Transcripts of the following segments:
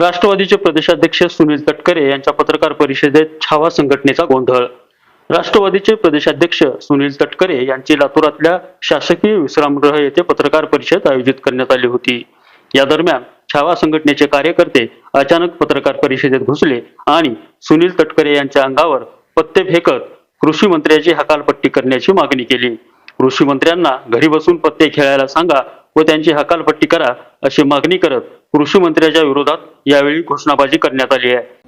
राष्ट्रवादीचे प्रदेशाध्यक्ष सुनील तटकरे यांच्या पत्रकार परिषदेत छावा संघटनेचा गोंधळ. राष्ट्रवादीचे प्रदेशाध्यक्ष सुनील तटकरे यांची लातूरातल्या शासकीय विश्रामगृह येथे पत्रकार परिषद आयोजित करण्यात आली होती. या दरम्यान छावा संघटनेचे कार्यकर्ते अचानक पत्रकार परिषदेत घुसले आणि सुनील तटकरे यांच्या अंगावर पत्ते फेकत कृषी मंत्र्याची हकालपट्टी करण्याची मागणी केली. कृषी मंत्र्यांना घरी बसून पत्ते खेळायला सांगा व त्यांची हकालपट्टी करा अशी मागणी करत कृषी मंत्र्याच्या विरोधात यावेळी घोषणाबाजी करण्यात आली आहे.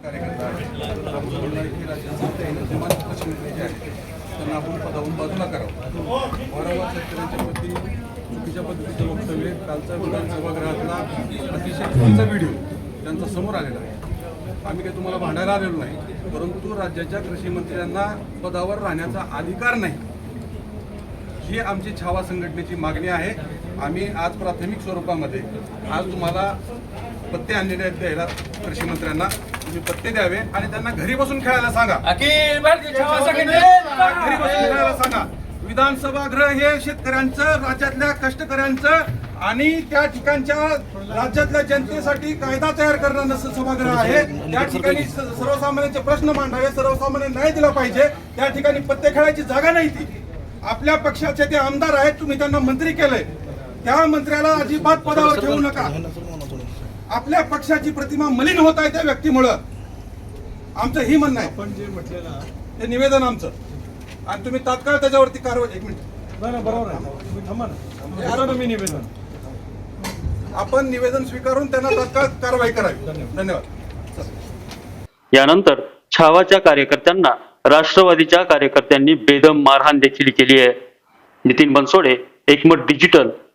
अतिशय व्हिडिओ त्यांचा समोर आलेला आहे आम्ही काही तुम्हाला भांडायला आलेलो नाही परंतु राज्याच्या कृषी मंत्र्यांना पदावर राहण्याचा अधिकार नाही ही आमची छावा संघटनेची मागणी आहे. आम्ही आज प्राथमिक स्वरूपामध्ये आज तुम्हाला पत्ते आणलेले आहेत द्यायला कृषी मंत्र्यांना तुम्ही पत्ते द्यावे आणि त्यांना घरी बसून खेळायला सांगा. घरी बसून खेळायला सांगा. विधानसभा गृह हे शेतकऱ्यांचं राज्यातल्या कष्टकऱ्यांचं आणि त्या ठिकाणच्या राज्यातल्या जनतेसाठी कायदा तयार करणारं सभागृह आहे. त्या ठिकाणी सर्वसामान्यांचे प्रश्न मांडावे सर्वसामान्य न्याय दिला पाहिजे. त्या ठिकाणी पत्ते खेळायची जागा नाही ती. आपल्या पक्षाचे ते आमदार आहेत तुम्ही त्यांना मंत्री केलंय. त्या मंत्र्याला अजिबात पदावर ठेवू नका. आपल्या पक्षाची प्रतिमा मलिन होत आहे त्या व्यक्तीमुळं. आमचं ही म्हणणं आहे. आपण जे म्हटले ना ते निवेदन आमचं. आणि तुम्ही तात्काळ त्याच्यावरती कारवाई एक मिनिट. बरोबर आहे. तुम्ही थांबा ना. देतो ना मी निवेदन. आपण निवेदन स्वीकारून त्यांना तात्काळ कारवाई करावी. धन्यवाद. यानंतर छावाच्या कार्यकर्त्यांना राष्ट्रवादीच्या कार्यकर्त्यांनी बेदम मारहाण देखील केली आहे. Nitin Bansode Ekmat digital.